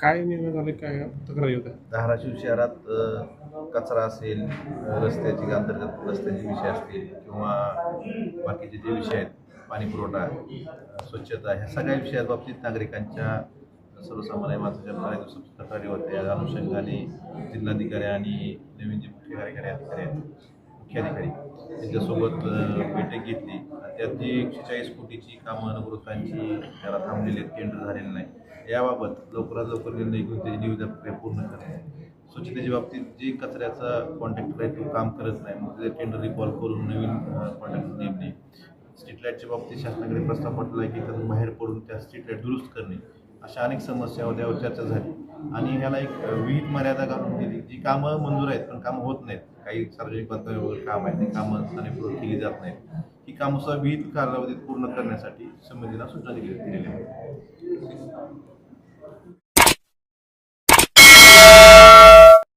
काय निर्णय झाले? काय तक्रारी होत्या धाराशिव शहरात अ, कचरा असेल रस्त्याची अंतर्गत रस्त्याचे विषय असतील किंवा बाकीचे जे विषय आहेत पाणी पुरवठा स्वच्छता ह्या सगळ्या विषयात बाबतीत नागरिकांच्या सर्वसामान्य माणसाच्या बऱ्याच दिवसात तक्रारी होत्या या अनुषंगाने जिल्हाधिकारी आणि नवीन जे मुख्य कार्यकारी अधिकारी आहेत मुख्याधिकारी त्यांच्यासोबत बैठक घेतली. त्यात जी एकशे चाळीस कोटीची कामं नगरपालिकांची त्याला थांबलेली आहेत केंद्र झालेलं नाही. याबाबत लवकरात लवकर निर्णय घेऊन त्याची निविदा प्रक्रिया पूर्ण करणे स्वच्छतेच्या बाबतीत जे कचऱ्याचा कॉन्ट्रॅक्टर आहे तो काम करत नाही मग ते टेंडर रिकॉल करून नवीन कॉन्ट्रॅक्टर नेमणे. स्ट्रीट लाईटच्या बाबतीत शासनाकडे प्रस्ताव पाठवला आहे की त्यातून बाहेर पडून त्या स्ट्रीट लाइट दुरुस्त करणे. अशा अनेक समस्या होत्या यावर चर्चा झाली. आणि ह्याला एक विहित मर्यादा घालून दिली जी कामं मंजूर आहेत पण कामं होत नाहीत. काही सार्वजनिक बांधकाम वगैरे काम आहेत ते कामं स्थानिकपूर्वक केली जात नाहीत. ही कामं सुद्धा विहित कालावधीत पूर्ण करण्यासाठी समितीला सूचना दिली दिलेल्या आहेत